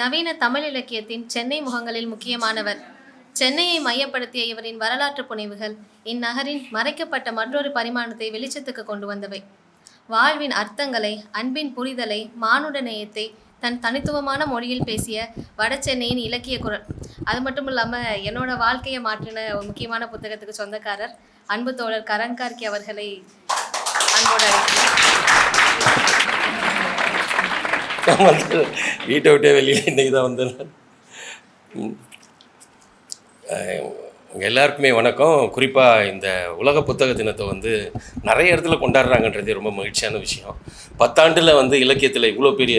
நவீன தமிழ் இலக்கியத்தின் சென்னை முகங்களில் முக்கியமானவர். சென்னையை மையப்படுத்திய இவரின் வரலாற்று புனைவுகள் இந்நகரின் மறைக்கப்பட்ட மற்றொரு பரிமாணத்தை வெளிச்சத்துக்கு கொண்டு வந்தவை. வாழ்வின் அர்த்தங்களை அன்பின் புரிதலை மானுட நேயத்தை தன் தனித்துவமான மொழியில் பேசிய வடசென்னையின் இலக்கிய குரல். அது மட்டும் இல்லாமல் என்னோட வாழ்க்கையை மாற்றின ஒரு முக்கியமான புத்தகத்துக்கு சொந்தக்காரர் அன்பு தோழர் கரங்கார்கி அவர்களை அன்போடு அழைக்கிறேன். வந்து வீட்டை விட்டே வெளியில் இன்றைக்கி தான் வந்தேன் நான். எல்லாருக்குமே வணக்கம். குறிப்பாக இந்த உலக புத்தக தினத்தை வந்து நிறைய இடத்துல கொண்டாடுறாங்கன்றது ரொம்ப மகிழ்ச்சியான விஷயம். பத்தாண்டில் வந்து இலக்கியத்தில் இவ்வளோ பெரிய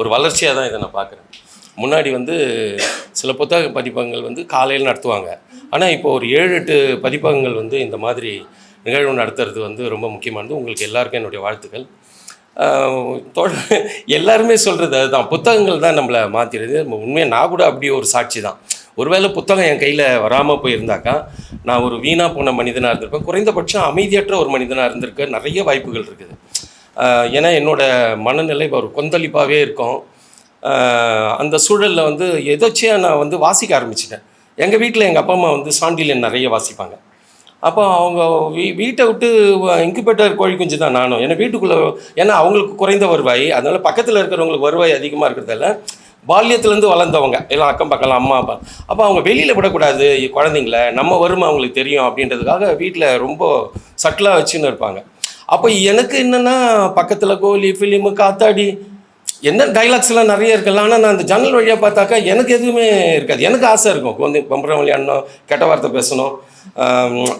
ஒரு வளர்ச்சியாக தான் இதை நான் பார்க்குறேன். முன்னாடி வந்து சில புத்தக பதிப்பகங்கள் வந்து காலையில் நடத்துவாங்க. ஆனால் இப்போ ஒரு ஏழு எட்டு பதிப்பகங்கள் வந்து இந்த மாதிரி நிகழ்வு நடத்துறது வந்து ரொம்ப முக்கியமானது. உங்களுக்கு எல்லாருக்கும் என்னுடைய வாழ்த்துக்கள். எல்லாருமே சொல்கிறது அதுதான். புத்தகங்கள் தான் நம்மளை மாற்றிடுது உண்மையாக நான் கூட அப்படி ஒரு சாட்சி தான். ஒருவேளை புத்தகம் என் கையில் வராமல் போயிருந்தாக்கா நான் ஒரு வீணாக போன மனிதனாக இருந்திருப்பேன். குறைந்தபட்சம் அமைதியற்ற ஒரு மனிதனாக இருந்திருக்க நிறைய வாய்ப்புகள் இருக்குது. ஏன்னா என்னோடய மனநிலை ஒரு கொந்தளிப்பாகவே இருக்கும். அந்த சூழலில் வந்து எதோச்சியாக நான் வந்து வாசிக்க ஆரம்பிச்சிட்டேன். எங்கள் வீட்டில் எங்கள் அப்பா அம்மா வந்து சாண்டிலியன் நிறைய வாசிப்பாங்க. அப்போ அவங்க வீ வீட்டை விட்டு இன்குபேட்டர் கோழி குஞ்சு தான் நானும். ஏன்னா வீட்டுக்குள்ளே ஏன்னா அவங்களுக்கு குறைந்த வருவாய். அதனால் பக்கத்தில் இருக்கிறவங்களுக்கு வருவாய் அதிகமாக இருக்கிறதால பால்யத்துலேருந்து வளர்ந்தவங்க. எல்லாம் அக்கம் பக்கம் அம்மா அப்பா. அப்போ அவங்க வெளியில் விடக்கூடாது குழந்தைங்கள. நம்ம வருமா அவங்களுக்கு தெரியும் அப்படின்றதுக்காக வீட்டில் ரொம்ப சட்டிலாக வச்சுன்னு இருப்பாங்க. அப்போ எனக்கு என்னென்னா பக்கத்தில் கோழி ஃபிலிமு காத்தாடி என்ன டைலாக்ஸ்லாம் நிறைய இருக்கலாம் ஆனால் நான் அந்த ஜன்னல் வழியாக பார்த்தாக்கா எனக்கு எதுவுமே இருக்காது. எனக்கு ஆசை இருக்கும். வந்து பம்பரம் விளையாடணும் கெட்ட வார்த்தை பேசணும்.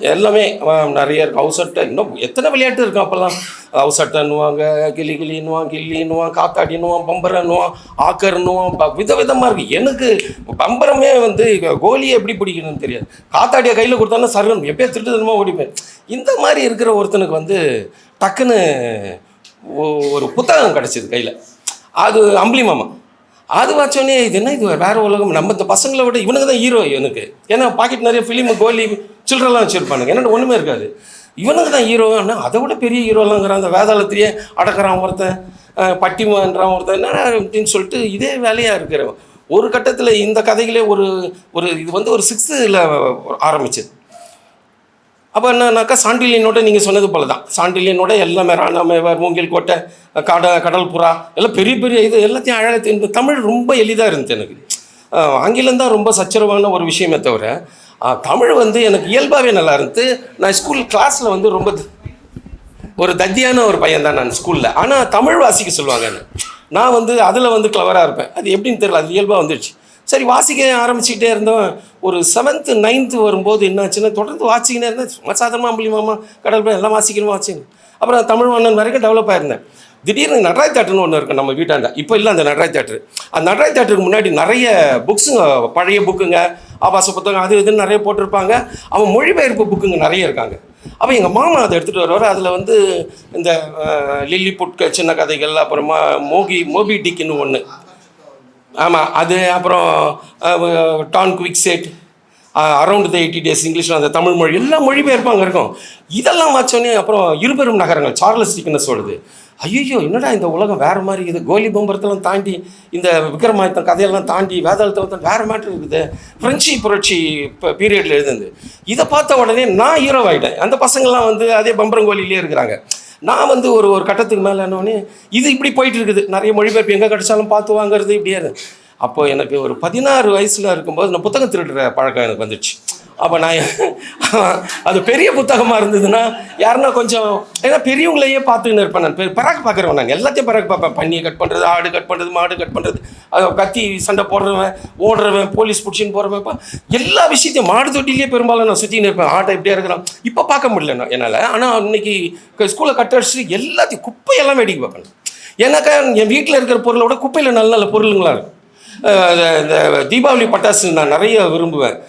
எல்லாமே நிறைய இருக்கும். ஹவுஸ் அட்டை இன்னும் எத்தனை விளையாட்டு இருக்கும் அப்போல்லாம்? ஹவுஸ் அட்டைன்னுவாங்க கிளி கிளின்னுவான் கில்லின்னுவான் காத்தாடின்னுவான் பம்பரன்னுவான் ஆக்கர்னுவான் ப- விதவிதமாக இருக்குது எனக்கு பம்பரமே வந்து கோலியை எப்படி பிடிக்கணும்னு தெரியாது. காத்தாடியை கையில் கொடுத்தாலும் சரணம் எப்பயோ திருட்டுதனமாக ஓடிப்பேன். இந்த மாதிரி இருக்கிற ஒருத்தனுக்கு வந்து டக்குன்னு ஒ- ஒரு புத்தகம் கிடச்சிது கையில். அது அம்பளி மாமா. அது வச்சோடனே இது என்ன இது வேறு உலகம்? நம்ம இந்த பசங்களை விட இவனுக்கு தான் ஹீரோ எனக்கு ஏன்னா பாக்கெட் நிறைய ஃபிலிம் கோலி சில்லறலாம் வச்சுருப்பானுங்க. என்னோட ஒன்றுமே இருக்காது. இவனுக்கு தான் ஹீரோ ஆனால் அதை விட பெரிய ஹீரோலாங்கிறான் அந்த வேதாளத்திலேயே அடக்கிறான் ஒருத்தன் பட்டிமான்றான் பட்டிமன்றான் ஒருத்தன். என்ன அப்படின்னு சொல்லிட்டு இதே வேலையாக இருக்கிறவன். ஒரு கட்டத்தில் இந்த கதைகளே ஒரு ஒரு இது வந்து ஒரு சிக்ஸ்த்தில் ஆரம்பிச்சது. அப்போ என்னன்னாக்கா சாண்டிலியனோட நீங்கள் சொன்னது போல தான் சாண்டிலியனோட எல்லாமே ராணாமேவர் மூங்கில் கோட்டை கட கடல் புறா எல்லாம் பெரிய பெரிய இது எல்லாத்தையும் அழகாக இந்த தமிழ் ரொம்ப எளிதாக இருந்துச்சு எனக்கு. ஆங்கிலம் தான் ரொம்ப சச்சரவான ஒரு விஷயமே தவிர தமிழ் வந்து எனக்கு இயல்பாகவே நல்லா இருந்து நான் ஸ்கூல் கிளாஸில் வந்து ரொம்ப ஒரு தத்தியான ஒரு பையன் தான் நான் ஸ்கூலில் ஆனால் தமிழ் வாசிக்க சொல்லுவாங்க நான் வந்து அதில் வந்து கிளவராக இருப்பேன். அது எப்படின்னு தெரியல அது இயல்பாக வந்துடுச்சு சரி வாசிக்க ஆரம்பிச்சுக்கிட்டே இருந்தோம். ஒரு செவன்த்து நைன்த்து வரும்போது என்னாச்சுன்னா தொடர்ந்து வாசிக்கினே இருந்தேன். சும்மா சாதாரணமாக அம்பளிமாமா கடல் போய் எல்லாம் வாசிக்கணும் வாசிக்கணும். அப்புறம் தமிழ் மன்னன் வரைக்கும் டெவலப் ஆயிருந்தேன். திடீர்னு நடராய் தேட்டர்னு ஒன்று இருக்கும் நம்ம வீட்டாண்ட. இப்போ இல்லை அந்த நடராய் தேட்டர். அந்த நடராய் தேட்டருக்கு முன்னாடி நிறைய புக்ஸுங்க பழைய புக்குங்க ஆபாச புத்தகம் அது இதுன்னு நிறைய போட்டிருப்பாங்க. அவன் மொழிபெயர்ப்பு புக்குங்க நிறைய இருக்காங்க. அப்போ எங்கள் மாமா அதை எடுத்துகிட்டு வருவார். அதில் வந்து இந்த லில்லி புட்க சின்ன கதைகள் அப்புறமா மோகி மோபி டிக்குன்னு ஒன்று ஆமாம் அது அப்புறம் Don Quixote around the eighty days இங்கிலீஷில் அந்த தமிழ் மொழி எல்லா மொழிபெயர்ப்பும் அங்கே இருக்கும். இதெல்லாம் வச்சோடனே அப்புறம் இருபெரும் நகரங்கள் சார்லஸ் சிக்கன சொல்லுது ஐயோ என்னடா இந்த உலகம் வேறு மாதிரி இருக்குது? கோலி பம்பரத்தெல்லாம் தாண்டி இந்த விக்ரமாதித்தன் கதையெல்லாம் தாண்டி வேதாளத்தை வேறு மாதிரி இருக்குது. ஃப்ரெஞ்சு புரட்சி பீரியடில் எழுதுந்து இதை பார்த்த உடனே நான் ஹீரோ ஆகிட்டேன் அந்த பசங்கள்லாம் வந்து அதே பம்பரங்கோலிலே இருக்கிறாங்க. நான் வந்து ஒரு ஒரு கட்டத்துக்கு மேலே என்னோடனே இது இப்படி போயிட்டு இருக்குது நிறைய மொழிபெயர்ப்பு எங்கே கிடைச்சாலும் பார்த்து வாங்குறது இப்படியே அப்போது எனக்கு ஒரு பதினாறு வயசில் இருக்கும்போது நான் புத்தகம் திருடுற பழக்கம் எனக்கு வந்துடுச்சு. அப்போ நான் அது பெரிய புத்தகமாக இருந்ததுன்னா யாருன்னா கொஞ்சம் ஏன்னா பெரியவங்களையே பார்த்துக்கின்னு இருப்பேன் நான். பிறகு பார்க்குறவன் நான். எல்லாத்தையும் பிறகு பார்ப்பேன். பண்ணியை கட் பண்ணுறது ஆடு கட் பண்ணுறது மாடு கட் பண்ணுறது அது கத்தி சண்டை போடுறவன் ஓடுறவன் போலீஸ் பிடிச்சின்னு போகிறவன் எல்லா விஷயத்தையும் மாடு தொட்டிலேயே பெரும்பாலும் நான் சுற்றின்னு இருப்பேன். ஆட்டை இப்படியே இருக்கிறான் இப்போ பார்க்க முடியல நான் என்னால். ஆனால் இன்னைக்கு ஸ்கூலில் கட் அடிச்சுட்டு எல்லாத்தையும் குப்பையெல்லாம் வேடிக்கை பார்ப்பேன். ஏன்னாக்கா என் வீட்டில் இருக்கிற பொருளை விட குப்பையில் நல்ல நல்ல பொருளுங்களா இருக்கும். இந்த- இந்த தீபாவளி பட்டாசு நான் நிறைய விரும்புவேன்.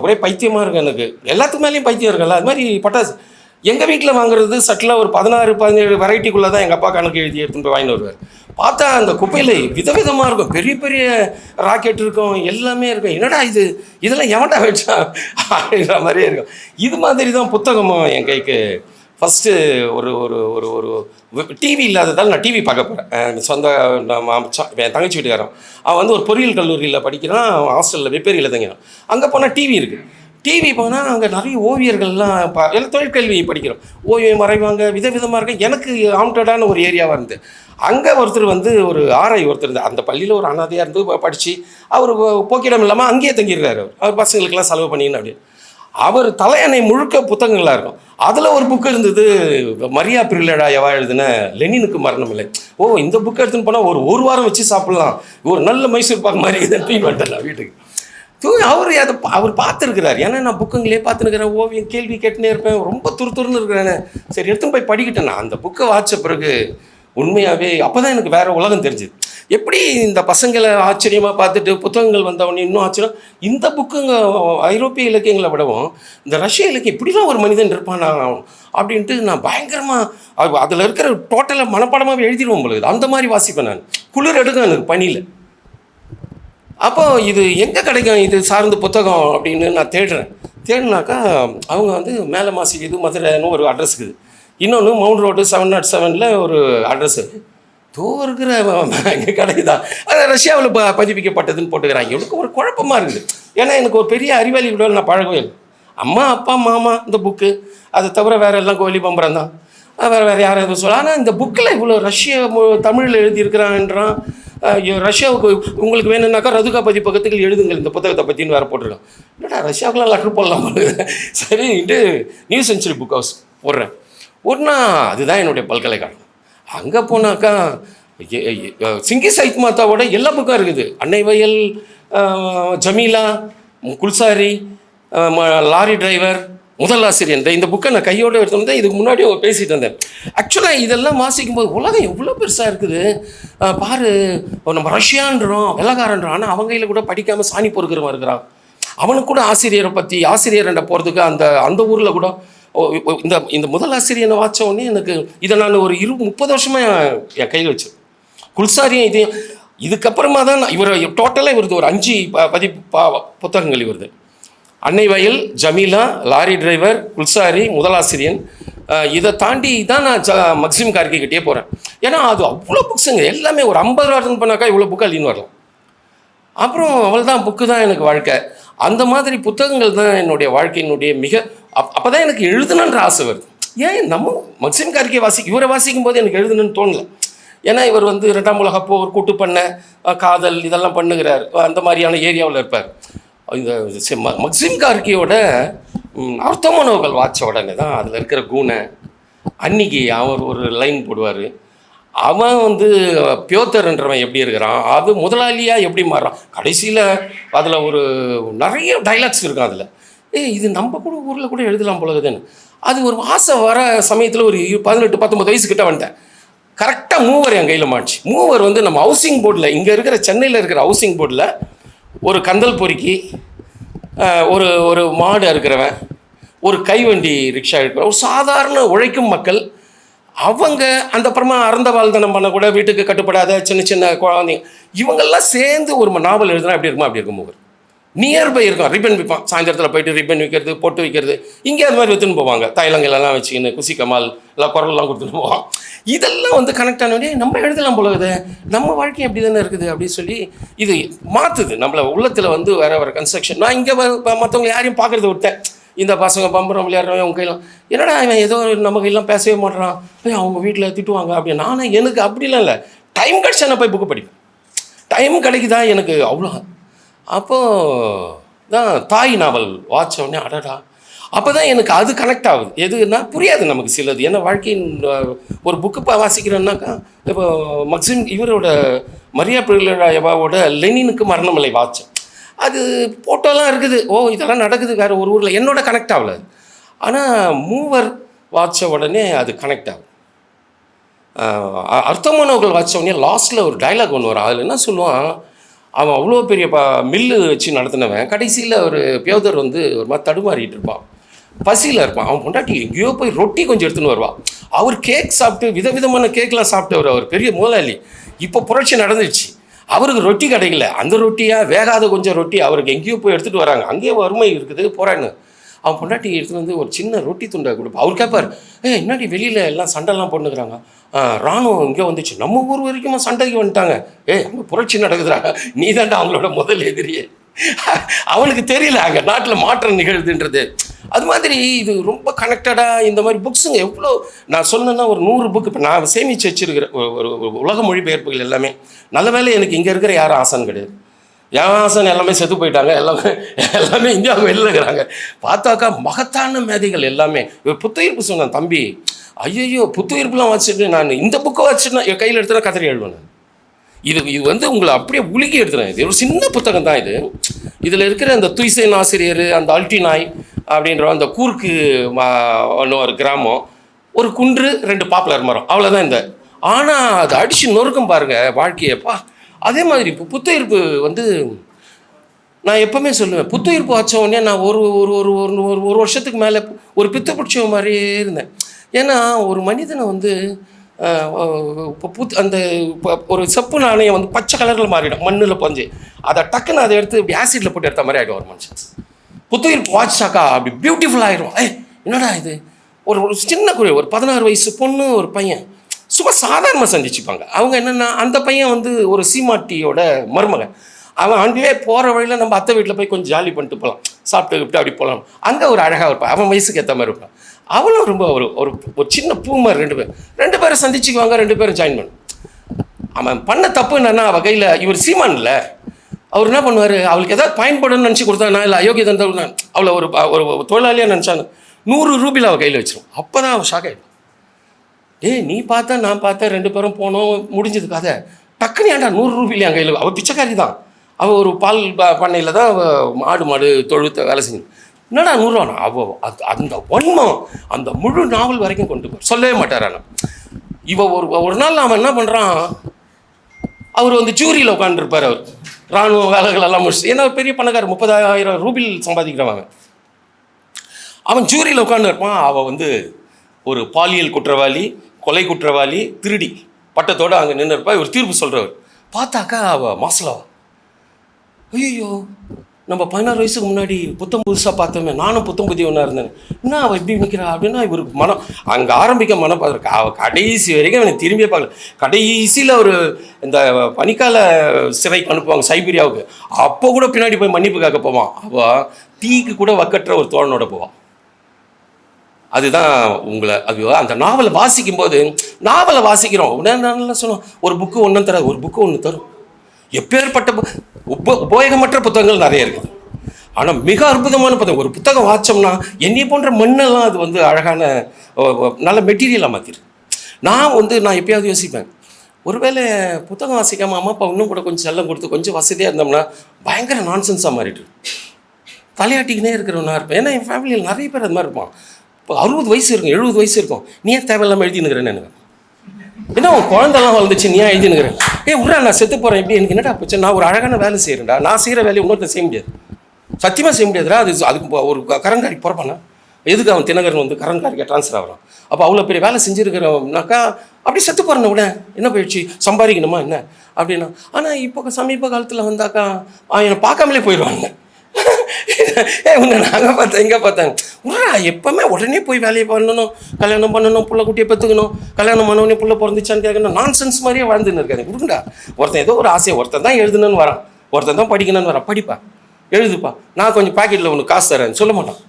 ஒரே பைத்தியமாக இருக்கும் எனக்கு. எல்லாத்துக்கு மேலேயும் பைத்தியம் இருக்குல்ல. அது மாதிரி பட்டாசு. எங்கள் வீட்டில் வாங்குறது சட்டிலாக ஒரு பதினாறு பதினேழு வெரைட்டிக்குள்ளே தான் எங்கள் அப்பா கணக்கு எழுதி எடுத்துகிட்டு போய் வாங்கிட்டு வருவார். பார்த்தா அந்த குப்பையில் விதவிதமாக இருக்கும். பெரிய பெரிய ராக்கெட் இருக்கும். எல்லாமே இருக்கும். என்னடா இது? இதெல்லாம் எவன்டா வச்சா? அப்படின்ற மாதிரியே இருக்கும். இது மாதிரி தான் புத்தகமும் என் கைக்கு ஃபஸ்ட்டு ஒரு ஒரு ஒரு ஒரு டிவி இல்லாததால் நான் டிவி பார்க்க போகிறேன் சொந்த என் தங்கச்சி வீட்டுக்காரன். அவன் வந்து ஒரு பொறியியல் கல்லூரியில் படிக்கிறான். ஹாஸ்டலில் வெப்பேரியில் தங்கிறான் அங்கே போனால் டிவி இருக்குது டிவி போனால் அங்கே நிறைய ஓவியர்கள்லாம் பா எல்லாம் தொழிற்கல்வி படிக்கிறோம். ஓவியம் வரைவாங்க விதவிதமாக இருக்கும் எனக்கு ஆம்டடான ஒரு ஏரியாவாக இருந்து அங்கே ஒருத்தர் வந்து ஒரு ஆர்ஐ ஒருத்தர் இருந்தார். அந்த பள்ளியில் ஒரு அனாதையாக இருந்து படித்து அவர் போக்கிடம் இல்லாமல் அங்கேயே தங்கியிருக்காரு அவர். அவர் பசங்களுக்கெல்லாம் செலவு பண்ணின்னு அப்படின்னு அவர் தலையணை முழுக்க புத்தகங்களாக இருக்கும். அதில் ஒரு புக்கு இருந்தது மரியா பிரிலடா எவா எழுதுன லெனினுக்கு மரணம் இல்லை. ஓ இந்த புக் எடுத்துன்னு போனால் ஒரு ஒரு வாரம் வச்சு சாப்பிட்லாம். ஒரு நல்ல மைசூர் பாக்கு மாதிரி இதை தூய் வந்துட்டேன் வீட்டுக்கு. தூய் அவர் அதை பா- அவர் பார்த்துருக்கிறார். ஏன்னா நான் புக்குங்களே பார்த்துருக்கிறேன் ஓவியம் கேள்வி கேட்டுனே இருப்பேன். ரொம்ப துரு துருன்னு இருக்கிறேன்னு சரி எடுத்துன்னு போய் படிக்கிட்டேன் நான். அந்த புக்கை வாச்ச பிறகு உண்மையாகவே அப்போ தான் எனக்கு வேறு உலகம் தெரிஞ்சுது. எப்படி இந்த பசங்களை ஆச்சரியமாக பார்த்துட்டு புத்தகங்கள் வந்தவொடனே இன்னும் ஆச்சரியம்? இந்த புக்குங்க ஐரோப்பிய இலக்கியங்களை விடவும் இந்த ரஷ்ய இலக்கியம் இப்படிலாம் ஒரு மனிதன் இருப்பானா அப்படின்ட்டு நான் பயங்கரமாக அதில் இருக்கிற டோட்டலாக மனப்பாடமாகவே எழுதிடுவோம் பொழுது அந்த மாதிரி வாசிப்பேன் நான். குளிர் எடுக்கும் எனக்கு பனியில் அப்போ இது எங்கே கிடைக்கும்? இது சார்ந்த புத்தகம் அப்படின்னு நான் தேடுறேன். தேடினாக்கா அவங்க வந்து மேலே மாசி இது மதுரைன்னு ஒரு அட்ரஸ் இருக்குது. இன்னொன்று மவுண்ட் ரோடு செவன் நாட் செவனில் ஒரு அட்ரஸ் இருக்குது தோ இருக்கிற இங்கே தான் அது ரஷ்யாவில் ப பதிப்பிக்கப்பட்டதுன்னு போட்டுக்கிறாங்க. எனக்கு ஒரு குழப்பமாக இருக்குது. ஏன்னா எனக்கு ஒரு பெரிய அறிவாளி விட நான் பழகவே இல்லை அம்மா அப்பா மாமா இந்த புக்கு அதை தவிர வேறு எல்லாம் கோழி பம்பரம் தான். வேறு வேறு யாரும் எதுவும் சொல்ல ஆனால் இந்த புக்கில் இவ்வளோ ரஷ்ய தமிழில் எழுதியிருக்கிறான்றான். ஐயோ, ரஷ்யாவுக்கு உங்களுக்கு வேணும்னாக்கா ரதுகா பதிப்பகத்துக்கு எழுதுங்கள். இந்த புத்தகத்தை பற்றின்னு வேறு போட்டிருக்கோம் என்னடா ரஷ்யாவுக்குலாம் லெட்டர் போடலாம் சரின்ட்டு நியூ செஞ்சுரி புக் ஹவுஸ் போடுறேன். ஒன்றா அதுதான் என்னுடைய பல்கலைக்கழகம். அங்கே போனாக்கா சிங்கி சைத் மாதாவோட எல்லா புக்கும் இருக்குது. அன்னை வயல் ஜமீலா குல்சாரி ம- லாரி டிரைவர் முதல் ஆசிரியர் இந்த இந்த புக்கை நான் கையோடு எடுத்துருந்தேன் இதுக்கு முன்னாடி பேசிட்டு வந்தேன். ஆக்சுவலாக இதெல்லாம் வாசிக்கும் போது உலகம் எவ்வளோ பெருசாக இருக்குது. பாரு நம்ம ரஷ்யான்றோம் வெள்ளக்காரன்றோம். ஆனால் அவங்க கையில் கூட படிக்காமல் சாணி பொறுக்கிறவன் இருக்கிறான். அவனுக்கு கூட ஆசிரியரை பற்றி ஆசிரியர்கிட்ட போகிறதுக்கு அந்த அந்த ஊரில் கூட இந்த இந்த முதல் ஆசிரியனை வாச்ச உடனே எனக்கு இதை நான் ஒரு இரு முப்பது வருஷமாக என் கையில் வச்சு. குல்சாரியும் இதையும் இதுக்கப்புறமா தான் நான் இவர் டோட்டலாக இவரது ஒரு அஞ்சு ப பதி பா- புத்தகங்கள் இவரது. அன்னை வயல் ஜமீலா லாரி டிரைவர் குல்சாரி முதலாசிரியன் இதை தாண்டி தான் நான் ஜ மக்சிம் கார்கி கிட்டே போகிறேன் ஏன்னா அது அவ்வளோ புக்ஸுங்க எல்லாமே ஒரு ஐம்பது ரூபா பண்ணாக்கா இவ்வளோ புக்கு அள்ளின்னு வரலாம். அப்புறம் அவள் தான் புக்கு தான் எனக்கு வாழ்க்கை. அந்த மாதிரி புத்தகங்கள் தான் என்னுடைய வாழ்க்கையினுடைய மிக அப் அப்போ தான் எனக்கு எழுதணுன்ற ஆசை வருது. ஏன் நம்ம மக்சிம் கார்கே வாசி இவரை வாசிக்கும் போது எனக்கு எழுதணும்னு தோணல. ஏன்னா இவர் வந்து ரெண்டாம் உலக போர் கூட்டு பண்ண காதல் இதெல்லாம் பண்ணுகிறார். அந்த மாதிரியான ஏரியாவில் இருப்பார். இந்த மக்சிம் கார்கியோட ம், அர்த்தமனோகள் வாட்ச உடனே தான் அதில் இருக்கிற குண அன்னைக்கு அவர் ஒரு லைன் போடுவார். அவன் வந்து பியோத்தர்ன்றவன் எப்படி இருக்கிறான்? அது முதலாளியாக எப்படி மாறுறான்? கடைசியில் அதில் ஒரு நிறைய டைலாக்ஸ் இருக்கும் அதில். ஏய் இது நம்ம கூட ஊரில் கூட எழுதலாம் போலகுதுன்னு அது ஒரு ஆசை வர சமயத்தில் ஒரு பதினெட்டு பத்தொம்பது வயசு கிட்ட வந்துட்டேன். கரெக்டாக மூவர் என் கையில் மாட்டுச்சு. மூவர் வந்து நம்ம ஹவுசிங் போர்டில் இங்கே இருக்கிற சென்னையில் இருக்கிற ஹவுசிங் போர்டில் ஒரு கந்தல் பொறுக்கி ஒரு ஒரு மாடு இருக்கிறவன் ஒரு கைவண்டி ரிக்ஷா எடுக்கிறவன் ஒரு சாதாரண உழைக்கும் மக்கள் அவங்க அந்த அப்புறமா அறந்த வாழ்தனம் பண்ண கூட வீட்டுக்கு கட்டுப்படாத சின்ன சின்ன குழந்தைங்க இவங்கெல்லாம் சேர்ந்து ஒரு நாவல் எழுதுனா எப்படி இருக்குமா அப்படி இருக்கும் மூவர் நியர்பை இருக்கும். ரிப்பன் விற்பான் சாயந்தரத்தில் போயிட்டு ரிப்பன் விற்கிறது பொட்டு வைக்கிறது. இங்கே அது மாதிரி விற்றுன்னு போவாங்க. தைலங்கெல்லாம் வச்சுக்கின்னு குசி கமால் எல்லாம் குரல்லாம் கொடுத்துட்டு போவான். இதெல்லாம் வந்து கனெக்ட் ஆனோடனே நம்ம எழுதலாம் போல நம்ம வாழ்க்கை அப்படி தானே இருக்குது அப்படின்னு சொல்லி இது மாற்றுது நம்மளை உள்ளத்தில் வந்து வேற வேறு கன்ஸ்ட்ரக்ஷன் நான் இங்கே மற்றவங்க யாரையும் பார்க்குறது விட்டேன். இந்த பசங்க பம்பரம் விளையாடுறவன் உங்க கையெல்லாம் என்னடா இவன் ஏதோ நம்ம கையெல்லாம் பேசவே மாட்டேறான் அவங்க வீட்டில் திட்டுவாங்க அப்படின்னு. நானே எனக்கு அப்படிலாம் இல்லை. டைம் கிடச்சா நான் போய் புக்கு படிப்பேன். டைம் கிடைக்குதா எனக்கு? அவ்வளோ அப்போது தான் தாய் நாவல் வாட்சோடனே அடடா. அப்போ தான் எனக்கு அது கனெக்ட் ஆகுது. எதுன்னா புரியாது நமக்கு சிலது. ஏன்னா வாழ்க்கையின் ஒரு புக்கு இப்போ வாசிக்கிறேன்னாக்கா இப்போ மக்சிம் இவரோட மரியா பிரிலடாயவாவோட லெனினுக்கு மரணமில்லை வாட்சம் அது போட்டோலாம் இருக்குது. ஓ இதெல்லாம் நடக்குது. வேறு ஒரு ஊரில். என்னோட கனெக்ட் ஆகல ஆனால் மூவர் வாட்ச உடனே அது கனெக்ட் ஆகும் அர்த்தமானவர்கள் வாட்ச உடனே லாஸ்ட்டில் ஒரு டைலாக் ஒன்று வரும். அதில் என்ன சொல்லுவான்? அவன் அவ்வளோ பெரிய ப மில்லு வச்சு நடத்தினவன் கடைசியில் ஒரு பியோதர் வந்து ஒரு மாதிரி தடுமாறிட்டு இருப்பான். பசியில் இருப்பான். அவன் பொண்டாட்டி எங்கேயோ போய் ரொட்டி கொஞ்சம் எடுத்துன்னு வருவான் அவர் கேக் சாப்பிட்டு விதவிதமான கேக்லாம் சாப்பிட்டவர் அவர் பெரிய முதலாளி. இப்போ புரட்சி நடந்துச்சு அவருக்கு ரொட்டி கிடைக்கல. அந்த ரொட்டியாக வேகாத கொஞ்சம் ரொட்டி அவருக்கு எங்கேயோ போய் எடுத்துகிட்டு வராங்க. அங்கேயே வறுமை இருக்குது போகிறான்னு அவன் பொண்டாட்டி எடுத்துகிட்டு வந்து ஒரு சின்ன ரொட்டி துண்டை கொடுப்பா. அவர் கேட்பார் ஏ என்னாடி வெளியில் எல்லாம் சண்டைலாம் போட்டுக்கிறாங்க ராணுவம் இங்கே வந்துச்சு. நம்ம ஊர் வரைக்கும் சண்டைக்கு வந்துட்டாங்க? ஏ அங்கே புரட்சி நடக்குதுறாங்க நீ தாண்டா அவங்களோட முதல் எதிரியே. அவனுக்கு தெரியல அங்கே நாட்டில் மாற்றம் நிகழ்துன்றது. அது மாதிரி இது ரொம்ப கனெக்டடாக இந்த மாதிரி புக்ஸுங்க எவ்வளோ நான் சொன்னேன்னா ஒரு நூறு புக் இப்போ நான் சேமித்து வச்சுருக்கிற ஒரு உலக மொழிபெயர்ப்புகள் எல்லாமே. நல்ல வேலை எனக்கு இங்கே இருக்கிற யாரும் ஆசான் கிடையாது. என் எல்லாமே செத்து போயிட்டாங்க. எல்லாமே எல்லாமே இந்தியாவுக்கு வெளில இருக்கிறாங்க. பார்த்தாக்கா மகத்தான மேதைகள் எல்லாமே. புத்துயிர்ப்பு சொன்னேன் தம்பி ஐயோ புத்துயிர்ப்புலாம் வச்சுட்டு நான் இந்த புக்கை வச்சுட்டு நான் என் கையில் எடுத்துனா கத்திரி எழுதுவேன் நான். இது இது வந்து உங்களை அப்படியே உலுக்கி எடுத்துறேன் இது ஒரு சின்ன புத்தகம் தான் இது. இதில் இருக்கிற அந்த துய்சேன் ஆசிரியர் அந்த அல்டினாய் அப்படின்ற அந்த கூர்க்கு ஒரு கிராமம். ஒரு குன்று ரெண்டு பாப்புலர் மரம். அவ்வளோதான் இந்த. ஆனால் அது அடித்து நொறுக்கம் பாருங்கள் வாழ்க்கையப்பா. அதே மாதிரி இப்போ புத்துயிர்ப்பு வந்து நான் எப்பவுமே சொல்லுவேன். புத்துயிர்ப்பு வச்ச உடனே நான் ஒரு ஒரு ஒரு ஒரு ஒரு ஒரு வருஷத்துக்கு மேலே ஒரு பித்த பிடிச்ச மாதிரியே இருந்தேன். ஏன்னா ஒரு மனிதனை வந்து இப்போ புத் அந்த ஒரு செப்பு நாணயம் வந்து பச்சை கலரில் மாறிடும். மண்ணில் பஞ்சு அதை டக்குன்னு அதை எடுத்து இப்படி ஆசிடில் போட்டு எடுத்த மாதிரி ஆகிடும் ஒரு மனுஷன். புத்துயிர்ப்பு வாட்சாக்கா அப்படி பியூட்டிஃபுல் ஆயிரும் ஏய் என்னடா இது? ஒரு ஒரு சின்ன குழி ஒரு பதினாறு வயசு பொண்ணு ஒரு பையன். சும்மா சாதாரணமாக சந்திச்சுப்பாங்க. அவங்க என்னென்னா அந்த பையன் வந்து ஒரு சீமாட்டியோட மருமகன். அவன் அங்கேயே போகிற வழியில் நம்ம அத்தை வீட்டில் போய் கொஞ்சம் ஜாலி பண்ணிட்டு போகலாம் சாப்பிட்டு விட்டு அப்படி போகலாம் அங்கே ஒரு அழகாக இருப்பான். அவன் வயசுக்கு ஏற்ற மாதிரி இருப்பான். அவளும் ரொம்ப ஒரு ஒரு ஒரு சின்ன பூ மாதிரி ரெண்டு பேரும். ரெண்டு பேரும் சந்திச்சுக்குவாங்க ரெண்டு பேரும் ஜாயின் பண்ணும் அவன் பண்ண தப்பு என்னன்னா வகையில் கையில் இவர் சீமான் இல்லை. அவர் என்ன பண்ணுவார்? அவளுக்கு ஏதாவது பயன்படும்னு நினச்சி கொடுத்தானா இல்லை அயோக்கியதான் அவளை ஒரு ஒரு தொழிலாளியாக நினச்சாங்க நூறு ரூபியில் அவள் கையில் வச்சிரும். அப்போ தான் அவன் ஷாக் ஆகிடும் ஏய் நீ பார்த்தா நான் பார்த்தா ரெண்டு பேரும் போனோம் முடிஞ்சது கதை. டக்குன்னு ஏன்டா நூறு ரூபாய் என் கையில்? அவள் பிச்சைக்காரி தான். அவள் ஒரு பால் ப- பண்ணையில் தான் மாடு மாடு தொழுத்த வேலை செஞ்சு. என்னடா நூறுவானா அவள் அது அந்த வன்மம் அந்த முழு நாவல் வரைக்கும் கொண்டு போய் சொல்லவே மாட்டார் ஆனால் இவ ஒரு ஒரு நாள் அவன் என்ன பண்ணுறான் அவர் வந்து ஜூரியில் உட்காந்துருப்பார் அவர். ராணுவ வேலைகள் எல்லாம் முடிச்சு ஏன்னா ஒரு பெரிய பணக்காரர் முப்பதாயிரம் ரூபில் சம்பாதிக்கிறவன் அவன். அவன் ஜூரியில் உட்காந்து இருப்பான். அவள் வந்து ஒரு பாலியல் குற்றவாளி கொலை குற்றவாளி திருடி பட்டத்தோடு அங்கே நின்று இருப்பா இவர் தீர்ப்பு சொல்கிறவர் பார்த்தாக்கா அவள் மாசலா. ஐயோ நம்ம பதினாறு வயசுக்கு முன்னாடி புத்தம் புதுசாக பார்த்தோமே நானும் புத்தம் புதியவனாக இருந்தேன். என்ன அவள் எப்படி நிற்கிறா அப்படின்னா இவருக்கு மனம் அங்கே ஆரம்பிக்க மனம் பார்த்துருக்கா அவள் கடைசி வரைக்கும் அவனை திரும்பியே பார்க்கல. கடைசியில் ஒரு இந்த பனிக்கால சிறைக்கு அனுப்புவாங்க சைபீரியாவுக்கு. அப்போ கூட பின்னாடி போய் மன்னிப்பு கேட்க போவான். அவள் தீக்கு கூட வக்கற்ற ஒரு தோழனோட போவான் அதுதான் உங்களை அது அந்த நாவலை வாசிக்கும் போது நாவலை வாசிக்கிறோம். உடனே நல்லா சொன்னோம் ஒரு புக்கு ஒன்றும் தராது ஒரு புக்கு ஒன்று தரும். எப்பேற்பட்ட உப உபயோகமற்ற புத்தகங்கள் நிறைய இருக்குது. ஆனால் மிக அற்புதமான புத்தகம் ஒரு புத்தகம் வாச்சோம்னா என்னை போன்ற மண்ணெல்லாம் அது வந்து அழகான நல்ல மெட்டீரியலாக மாற்றிடு நான் வந்து நான் எப்பயாவது யோசிப்பேன் ஒருவேளை புத்தகம் வாசிக்காமல் அம்மா அப்பா இன்னும் கூட கொஞ்சம் செல்லம் கொடுத்து கொஞ்சம் வசதியாக இருந்தோம்னா பயங்கர நான்சென்ஸாக மாறிட்டு தலையாட்டிக்கினே இருக்கிறவனா இருப்பேன். ஏன்னா என் ஃபேமிலியில் நிறைய பேர் அது மாதிரி இருப்பான். இப்போ அறுபது வயசு இருக்கும் எழுபது வயசு இருக்கும். நீ ஏன் தேவையில்லாமல் எழுதினுக்கிறேன்னு எனக்கு? என்ன உன் குழந்தெல்லாம் வளர்ந்துச்சு நீ ஏன் எழுதினுக்கிறேன் ஏ உடா நான் செத்து போகிறேன் எப்படி எனக்கு என்னடா போச்சு நான் ஒரு அழகான வேலை செய்கிறேன்டா நான் செய்கிற வேலையை இன்னொருத்த செய்ய முடியாது. சத்தியமாக செய்ய முடியாதுடா. அது அதுக்கு ஒரு கரங்காரி பிறப்பானா? எதுக்கு அவன் தினகரன் வந்து கரங்காரிக்கு ட்ரான்ஸ்ஃபர் ஆகிறான் அப்போ அவ்வளோ பெரிய வேலை செஞ்சுருக்கிறோம்னாக்கா அப்படி செத்து போகிறேன் உடனே என்ன போயிடுச்சு சம்பாதிக்கணுமா என்ன? அப்படின்னா ஆனால் இப்போ சமீப காலத்தில் வந்தாக்கா என்னை பார்க்காமலே போயிடுவாங்க ஏ உன்னை நாங்கள் பார்த்தேன் எங்கே பார்த்தேன் உடா எப்போவுமே உடனே போய் வேலையை பண்ணணும். கல்யாணம் பண்ணணும் புள்ள குட்டியை பெற்றுக்கணும் கல்யாணம் பண்ணவனே புள்ள பிறந்துச்சான்னு கேட்கணும். நான்சென்ஸ் மாதிரியே வாழ்ந்துன்னு இருக்காது கொடுங்கடா ஒருத்தன் ஏதோ ஒரு ஆசையை ஒருத்தன் தான் எழுதணும்னு வரான். ஒருத்தன் தான் படிக்கணும்னு வரான். படிப்பா. எழுதுப்பா. நான் கொஞ்சம் பாக்கெட்டில் உனக்கு காசு தரேன் சொல்ல மாட்டான்.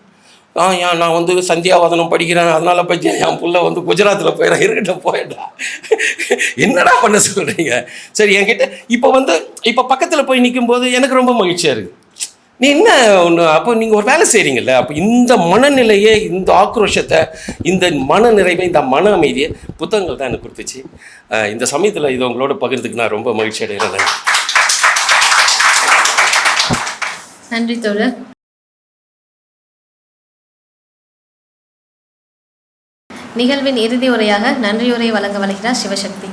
ஆ ஏன் நான் வந்து சந்தியாவதனம் படிக்கிறேன். அதனால் பற்றி என் புள்ள வந்து குஜராத்தில் போயிடறேன். இருக்கட்டும் போயிடா என்னடா பண்ண சொல்கிறீங்க சரி என்கிட்ட இப்போ வந்து இப்போ பக்கத்தில் போய் நிக்கும்போது எனக்கு ரொம்ப மகிழ்ச்சியாக இருக்குது நீ என்ன ஒன்று அப்போ நீங்கள் ஒரு வேலை செய்கிறீங்கல்ல அப்போ இந்த மனநிலையை இந்த ஆக்ரோஷத்தை இந்த மன நிறைவை இந்த மன அமைதியை புத்தகங்கள் தான் எனக்கு கொடுத்துச்சு. இந்த சமயத்தில் இது உங்களோட பகிர்ந்துக்கு நான் ரொம்ப மகிழ்ச்சி அடைகிறேன். நன்றி தோழர். நிகழ்வின் இறுதி உரையாக நன்றியுரை வழங்க வருகிறார் சிவசக்தி.